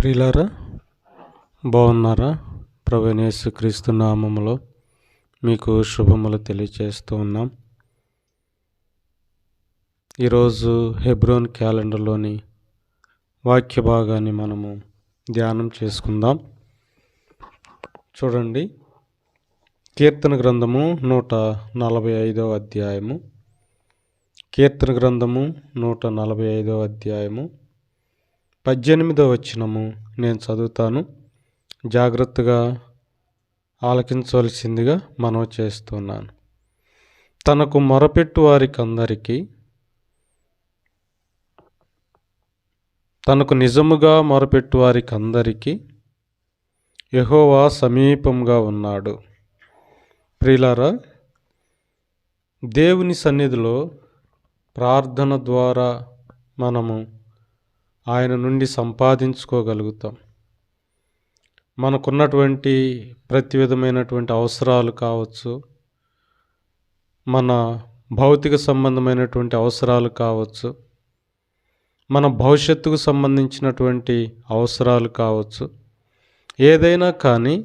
ప్రియులారా బాగున్నారా? ప్రవీణేశు క్రీస్తు నామములో మీకు శుభములు తెలియచేస్తూ ఉన్నాం. ఈరోజు హెబ్రోన్ క్యాలెండర్లోని వాక్య భాగాన్ని మనము ధ్యానం చేసుకుందాం. చూడండి కీర్తన గ్రంథము నూట నలభై ఐదవ అధ్యాయము. కీర్తన గ్రంథము నూట నలభై ఐదవ అధ్యాయము. పద్దెనిమిదవ వచనము నేను చదువుతాను. జాగ్రత్తగా ఆలకించవలసిందిగా మనవి చేస్తున్నాను. తనకు మొరపెట్టు వారికి అందరికీ తనకు నిజముగా మొరపెట్టు వారికి అందరికీ యహోవా సమీపంగా ఉన్నాడు. ప్రియులారా దేవుని సన్నిధిలో ప్రార్థన ద్వారా మనము ఆయన నుండి సంపాదించుకోగలుగుతాం. మనకున్నటువంటి ప్రతి విధమైనటువంటి అవసరాలు కావచ్చు మన భౌతిక సంబంధమైనటువంటి అవసరాలు కావచ్చు మన భవిష్యత్తుకు సంబంధించినటువంటి అవసరాలు కావచ్చు. ఏదైనా కానీ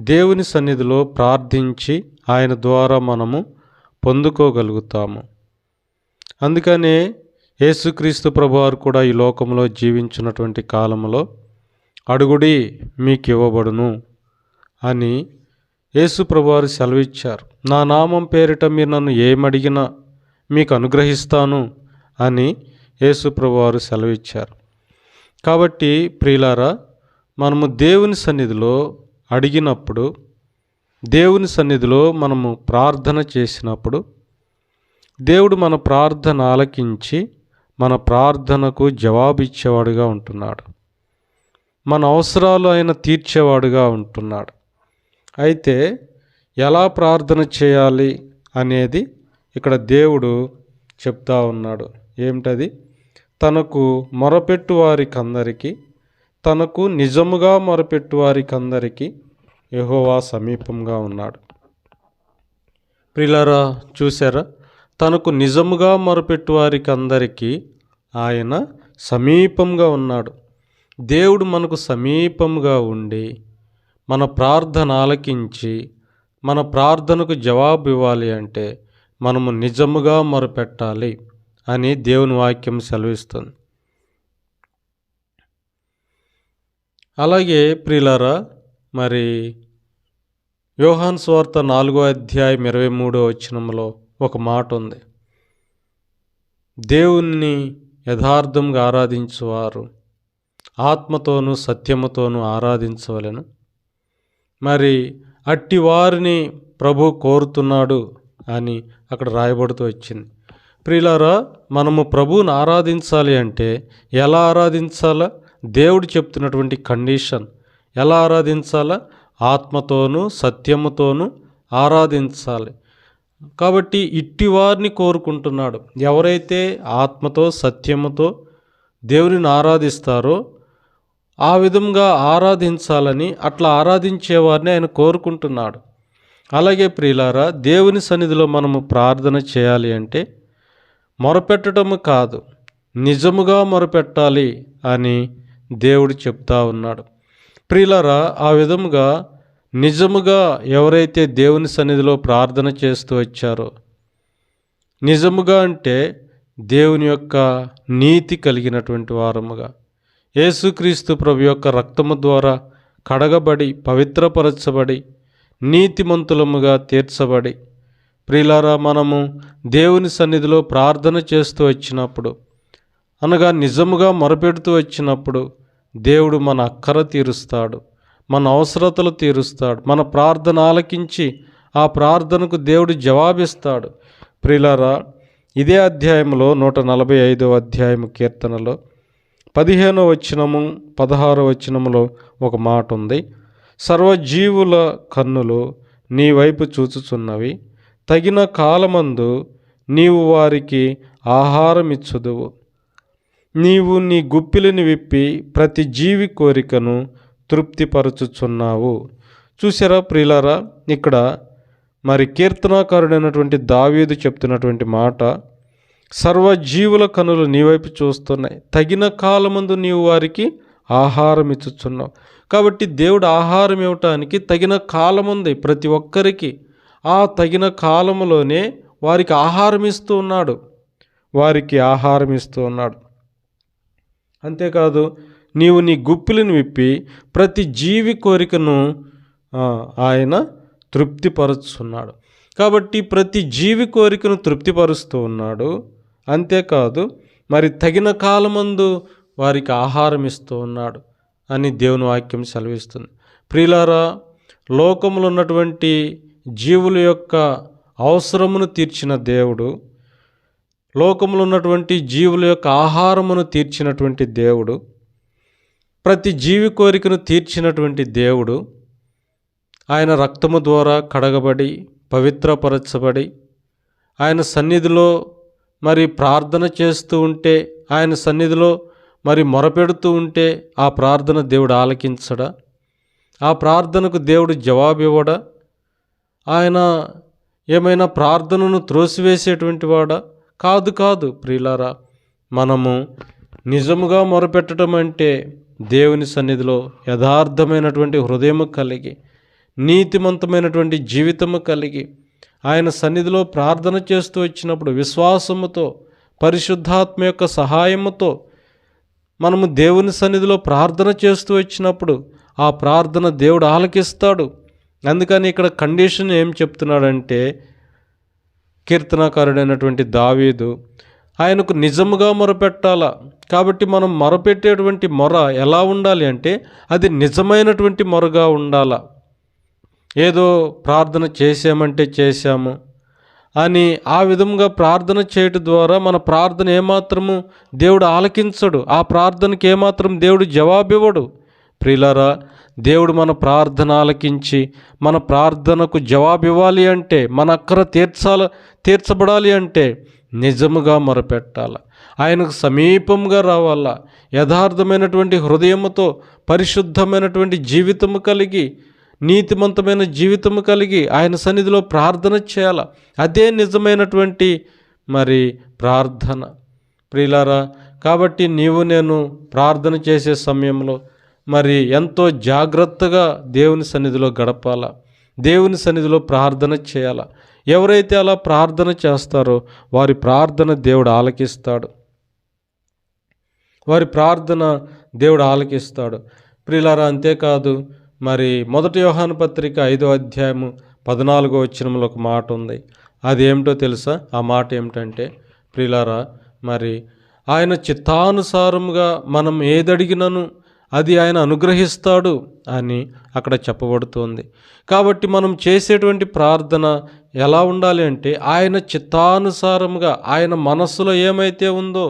దేవుని సన్నిధిలో ప్రార్థించి ఆయన ద్వారా మనము పొందుకోగలుగుతాము. అందుకనే యేసుక్రీస్తు ప్రభువారు కూడా ఈ లోకంలో జీవించినటువంటి కాలంలో అడుగుడి మీకు ఇవ్వబడును అని యేసు ప్రభువారు సెలవిచ్చారు. నా నామం పేరిట మీరు నన్ను ఏమడిగినా మీకు అనుగ్రహిస్తాను అని యేసు ప్రభువారు సెలవిచ్చారు. కాబట్టి ప్రియులారా మనము దేవుని సన్నిధిలో అడిగినప్పుడు దేవుని సన్నిధిలో మనము ప్రార్థన చేసినప్పుడు దేవుడు మన ప్రార్థన ఆలకించి మన ప్రార్థనకు జవాబిచ్చేవాడుగా ఉంటున్నాడు. మన అవసరాలు ఆయన తీర్చేవాడుగా ఉంటున్నాడు. అయితే ఎలా ప్రార్థన చేయాలి అనేది ఇక్కడ దేవుడు చెప్తా ఉన్నాడు. ఏమిటది? తనకు మొరపెట్టు వారికి అందరికీ తనకు నిజముగా మొరపెట్టు వారికి అందరికీ యహోవా సమీపంగా ఉన్నాడు. ప్రిలరా చూసారా తనకు నిజముగా మొరపెట్టు వారికి అందరికీ ఆయన సమీపంగా ఉన్నాడు. దేవుడు మనకు సమీపంగా ఉండి మన ప్రార్థన ఆలకించి మన ప్రార్థనకు జవాబు ఇవ్వాలి అంటే మనము నిజముగా మొరపెట్టాలి అని దేవుని వాక్యం సెలవిస్తుంది. అలాగే ప్రియులారా మరి యోహాన్ స్వార్త నాలుగో అధ్యాయం ఇరవై మూడో వచనంలో ఒక మాట ఉంది. దేవుణ్ణి యథార్థంగా ఆరాధించువారు ఆత్మతోనూ సత్యముతోనూ ఆరాధించవలెను. మరి అట్టి వారిని ప్రభు కోరుతున్నాడు అని అక్కడ రాయబడుతూ వచ్చింది. ప్రియులారా మనము ప్రభువుని ఆరాధించాలి అంటే ఎలా ఆరాధించాలా? దేవుడు చెప్తున్నటువంటి కండిషన్. ఎలా ఆరాధించాలా? ఆత్మతోనూ సత్యముతోనూ ఆరాధించాలి. కాబట్టి ఇట్టివారిని కోరుకుంటున్నాడు. ఎవరైతే ఆత్మతో సత్యముతో దేవునిని ఆరాధిస్తారో ఆ విధంగా ఆరాధించాలని అట్లా ఆరాధించేవారిని ఆయన కోరుకుంటున్నాడు. అలాగే ప్రియులారా దేవుని సన్నిధిలో మనము ప్రార్థన చేయాలి అంటే మొరపెట్టడము కాదు నిజముగా మొరపెట్టాలి అని దేవుడు చెప్తా ఉన్నాడు. ప్రియులారా ఆ విధముగా నిజముగా ఎవరైతే దేవుని సన్నిధిలో ప్రార్థన చేస్తూ వచ్చారో నిజముగా అంటే దేవుని యొక్క నీతి కలిగినటువంటి వారముగా యేసుక్రీస్తు ప్రభు యొక్క రక్తము ద్వారా కడగబడి పవిత్రపరచబడి నీతిమంతులముగా తీర్చబడి ప్రిలారా మనము దేవుని సన్నిధిలో ప్రార్థన చేస్తూ వచ్చినప్పుడు అనగా నిజముగా మొరపెడుతూ వచ్చినప్పుడు దేవుడు మన అక్కర తీరుస్తాడు. మన అవసరతలు తీరుస్తాడు. మన ప్రార్థన ఆలకించి ఆ ప్రార్థనకు దేవుడు జవాబిస్తాడు. ప్రిలారా ఇదే అధ్యాయంలో నూట నలభై ఐదవ అధ్యాయము కీర్తనలో పదిహేనో వచనము పదహారో వచనములో ఒక మాట ఉంది. సర్వజీవుల కన్నులు నీ వైపు చూచుచున్నవి. తగిన కాలమందు నీవు వారికి ఆహారం ఇచ్చుదువు నీవు నీ గుప్పిలిని విప్పి ప్రతి జీవి కోరికను తృప్తిపరచుచున్నావు. చూసారా ప్రియులారా ఇక్కడ మరి కీర్తనాకారుడైనటువంటి దావీదు చెప్తున్నటువంటి మాట సర్వజీవుల కనులు నీ వైపు చూస్తున్నాయి. తగిన కాలమందు నీవు వారికి ఆహారం ఇచ్చుచున్నావు కాబట్టి దేవుడు ఆహారం ఇవ్వటానికి తగిన కాలం ఉంది ప్రతి ఒక్కరికి. ఆ తగిన కాలంలోనే వారికి ఆహారం ఇస్తూ ఉన్నాడు. వారికి ఆహారం ఇస్తూ ఉన్నాడు. అంతేకాదు నీవు నీ గుప్పిలను విప్పి ప్రతి జీవి కోరికను ఆయన తృప్తిపరుచున్నాడు. కాబట్టి ప్రతి జీవి కోరికను తృప్తిపరుస్తూ ఉన్నాడు. అంతేకాదు మరి తగిన కాలమందు వారికి ఆహారం ఇస్తూ ఉన్నాడు అని దేవుని వాక్యం సెలవిస్తుంది. ప్రియులారా లోకంలో ఉన్నటువంటి జీవుల యొక్క అవసరమును తీర్చిన దేవుడు లోకంలో ఉన్నటువంటి జీవుల యొక్క ఆహారమును తీర్చినటువంటి దేవుడు ప్రతి జీవి కోరికను తీర్చినటువంటి దేవుడు ఆయన రక్తము ద్వారా కడగబడి పవిత్రపరచబడి ఆయన సన్నిధిలో మరి ప్రార్థన చేస్తూ ఉంటే ఆయన సన్నిధిలో మరి మొరపెడుతూ ఉంటే ఆ ప్రార్థన దేవుడు ఆలకించడా? ఆ ప్రార్థనకు దేవుడు జవాబు ఇవ్వడా ఆయన ఏమైనా ప్రార్థనను త్రోసివేసేటువంటి వాడా? కాదు కాదు ప్రియులారా మనము నిజముగా మొరపెట్టడం అంటే దేవుని సన్నిధిలో యథార్థమైనటువంటి హృదయము కలిగి నీతిమంతమైనటువంటి జీవితము కలిగి ఆయన సన్నిధిలో ప్రార్థన చేస్తూ వచ్చినప్పుడు విశ్వాసముతో పరిశుద్ధాత్మ యొక్క సహాయముతో మనము దేవుని సన్నిధిలో ప్రార్థన చేస్తూ వచ్చినప్పుడు ఆ ప్రార్థన దేవుడు ఆలకిస్తాడు. అందుకని ఇక్కడ కండిషన్ ఏం చెప్తున్నాడంటే కీర్తనాకారుడైనటువంటి దావీదు ఆయనకు నిజముగా మొరపెట్టాలా? కాబట్టి మనం మొరపెట్టేటువంటి మొర ఎలా ఉండాలి అంటే అది నిజమైనటువంటి మొరగా ఉండాల. ఏదో ప్రార్థన చేసామంటే చేశాము అని ఆ విధంగా ప్రార్థన చేయటం ద్వారా మన ప్రార్థన ఏమాత్రము దేవుడు ఆలకించడు. ఆ ప్రార్థనకి ఏమాత్రం దేవుడు జవాబివ్వడు. ప్రిలరా దేవుడు మన ప్రార్థన ఆలకించి మన ప్రార్థనకు జవాబు ఇవ్వాలి అంటే మన అక్కర తీర్చాల తీర్చబడాలి అంటే నిజముగా మొరపెట్టాల. ఆయనకు సమీపంగా రావాలా. యథార్థమైనటువంటి హృదయముతో పరిశుద్ధమైనటువంటి జీవితము కలిగి నీతిమంతమైన జీవితము కలిగి ఆయన సన్నిధిలో ప్రార్థన చేయాల. అదే నిజమైనటువంటి మరి ప్రార్థన. ప్రియులారా కాబట్టి నీవు నేను ప్రార్థన చేసే సమయంలో మరి ఎంతో జాగ్రత్తగా దేవుని సన్నిధిలో గడపాలా. దేవుని సన్నిధిలో ప్రార్థన చేయాల. ఎవరైతే అలా ప్రార్థన చేస్తారో వారి ప్రార్థన దేవుడు ఆలకిస్తాడు. వారి ప్రార్థన దేవుడు ఆలకిస్తాడు. ప్రిలారా అంతేకాదు మరి మొదటి యోహాను పత్రిక ఐదో అధ్యాయము పద్నాలుగో వచ్చినంలో ఒక మాట ఉంది. అది ఏమిటో తెలుసా? ఆ మాట ఏమిటంటే ప్రిలారా మరి ఆయన చిత్తానుసారముగా మనం ఏదడిగినను అది ఆయన అనుగ్రహిస్తాడు అని అక్కడ చెప్పబడుతోంది. కాబట్టి మనం చేసేటువంటి ప్రార్థన ఎలా ఉండాలి అంటే ఆయన చిత్తానుసారముగా ఆయన మనస్సులో ఏమైతే ఉందో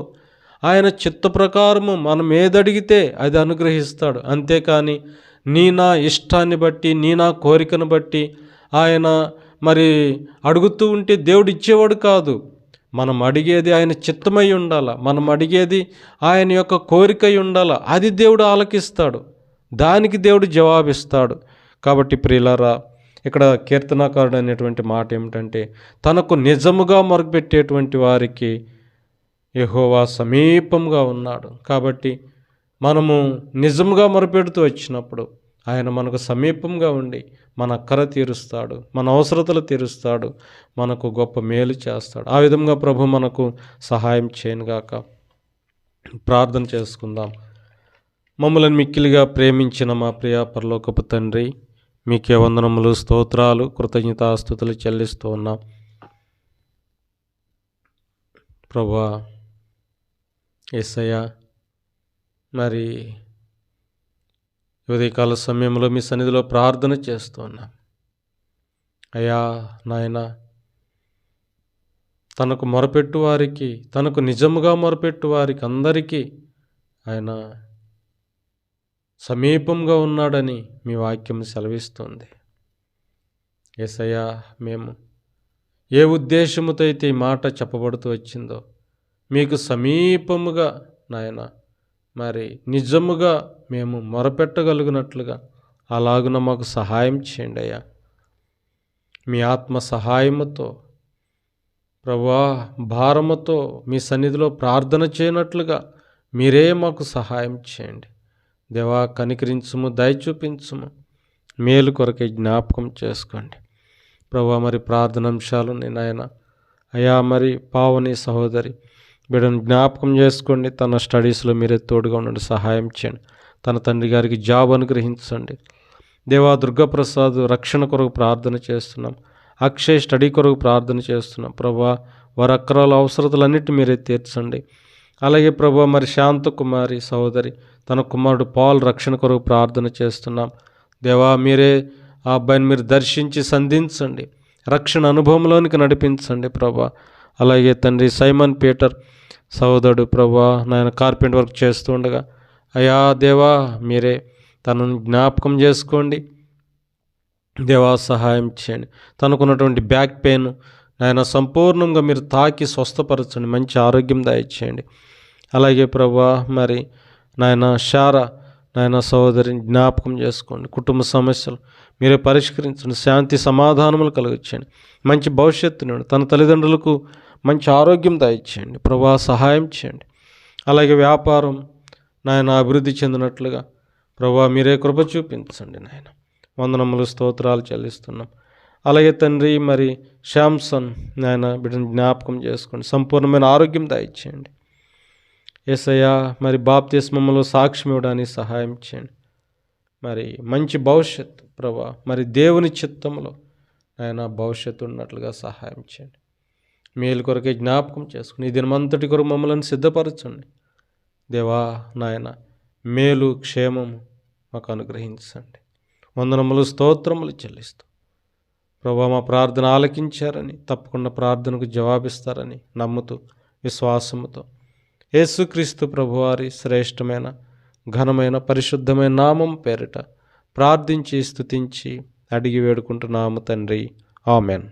ఆయన చిత్త ప్రకారము మనం ఏదడిగితే అది అనుగ్రహిస్తాడు. అంతేకాని నీ నా ఇష్టాన్ని బట్టి నీ నా కోరికను బట్టి ఆయన మరి అడుగుతూ ఉంటే దేవుడు ఇచ్చేవాడు కాదు. మనం అడిగేది ఆయన చిత్తమై ఉండాల? మనం అడిగేది ఆయన యొక్క కోరికై ఉండాల? అది దేవుడు ఆలకిస్తాడు. దానికి దేవుడు జవాబిస్తాడు. కాబట్టి ప్రియులారా ఇక్కడ కీర్తనాకారుడు అనేటువంటి మాట ఏమిటంటే తనకు నిజముగా మొరపెట్టేటువంటి వారికి యహోవా సమీపంగా ఉన్నాడు. కాబట్టి మనము నిజంగా మొరపెడుతూ వచ్చినప్పుడు ఆయన మనకు సమీపంగా ఉండి మన అక్కర తీరుస్తాడు మన అవసరతలు తీరుస్తాడు మనకు గొప్ప మేలు చేస్తాడు. ఆ విధంగా ప్రభు మనకు సహాయం చేయనుగాక. ప్రార్థన చేసుకుందాం. మమ్మల్ని మిక్కిలిగా ప్రేమించిన మా ప్రియ పరలోకపు తండ్రి మీకే వందనములు స్తోత్రాలు కృతజ్ఞతాస్థుతులు చెల్లిస్తూ ఉన్నాం. ప్రభా ఎస్ఐయా మరి ఉదయకాల సమయంలో మీ సన్నిధిలో ప్రార్థన చేస్తున్నాం అయ్యా నాయన తనకు మొరపెట్టు వారికి తనకు నిజముగా మొరపెట్టు వారికి అందరికీ ఆయన సమీపంగా ఉన్నాడని మీ వాక్యం సెలవిస్తుంది. ఎసయ్యా మేము ఏ ఉద్దేశముతో అయితే ఈ మాట చెప్పబడుతూ వచ్చిందో మీకు సమీపముగా నాయన మరి నిజముగా మేము మొరపెట్టగలిగినట్లుగా అలాగున మాకు సహాయం చేయండి అయ్యా. మీ ఆత్మ సహాయముతో ప్రభా భారముతో మీ సన్నిధిలో ప్రార్థన చేయనట్లుగా మీరే మాకు సహాయం చేయండి. దేవా కనికరించుము దయ చూపించుము మేలు కొరకే జ్ఞాపకం చేసుకోండి. ప్రభా మరి ప్రార్థనాంశాలు నేను ఆయన అయా మరి పావని సహోదరి బిడ్డను జ్ఞాపకం చేసుకోండి. తన స్టడీస్లో మీరే తోడుగా ఉండండి. సహాయం చేయండి. తన తండ్రి గారికి జాబ్ అనుగ్రహించండి. దేవా దుర్గాప్రసాద్ రక్షణ కొరకు ప్రార్థన చేస్తున్నాం. అక్షయ్ స్టడీ కొరకు ప్రార్థన చేస్తున్నాం. ప్రభా వారి అక్కరాల అవసరతలన్నిటి మీరే తీర్చండి. అలాగే ప్రభా మరి శాంత కుమారి సహోదరి తన కుమారుడు పాల్ రక్షణ కొరకు ప్రార్థన చేస్తున్నాం. దేవా మీరే ఆ అబ్బాయిని మీరు దర్శించి సంధించండి. రక్షణ అనుభవంలోనికి నడిపించండి ప్రభా. అలాగే తండ్రి సైమన్ పీటర్ సహోదరుడు ప్రభా నాయన కార్పెంట్ వర్క్ చేస్తూ ఉండగా అయా దేవా మీరే తనను జ్ఞాపకం చేసుకోండి. దేవా సహాయం చేయండి. తనకున్నటువంటి బ్యాక్ పెయిన్ ఆయన సంపూర్ణంగా మీరు తాకి స్వస్థపరచండి. మంచి ఆరోగ్యం దయచేయండి. అలాగే ప్రభా మరి నాయన శారా నాయన సహోదరిని జ్ఞాపకం చేసుకోండి. కుటుంబ సమస్యలు మీరే పరిష్కరించండి శాంతి సమాధానములు కలిగించండి మంచి భవిష్యత్తుని తన తల్లిదండ్రులకు మంచి ఆరోగ్యం దయచేయండి ప్రభా సహాయం చేయండి. అలాగే వ్యాపారం నాయన అభివృద్ధి చెందినట్లుగా ప్రభా మీరే కృప చూపించండి నాయన. వందనములు స్తోత్రాలు చెల్లిస్తున్నాం. అలాగే తండ్రి మరి శాంసన్ నాయన బిడ్డను జ్ఞాపకం చేసుకోండి సంపూర్ణమైన ఆరోగ్యం దయచేయండి ఏసయ్యా మరి బాప్తిస్మములో సాక్ష్యం ఇవ్వడానికి సహాయం చేయండి. మరి మంచి భవిష్యత్తు ప్రభా మరి దేవుని చిత్తంలో ఆయన భవిష్యత్తు ఉన్నట్లుగా సహాయం చేయండి. మేలు కొరకే జ్ఞాపకం చేసుకుని ఈ దినమంతటి కొరకు మమ్మల్ని సిద్ధపరచండి. దేవా నాయన మేలు క్షేమము మాకు అనుగ్రహించండి. వందనములు స్తోత్రములు చెల్లిస్తూ ప్రభా మా ప్రార్థన ఆలకించారని తప్పకుండా ప్రార్థనకు జవాబిస్తారని నమ్ముతూ విశ్వాసముతో యేసుక్రీస్తు ప్రభువారి శ్రేష్టమైన ఘనమైన పరిశుద్ధమైన నామం పేరిట ప్రార్థించి స్తుతించి అడిగి వేడుకుంటున్నాము తండ్రి. ఆమెన్.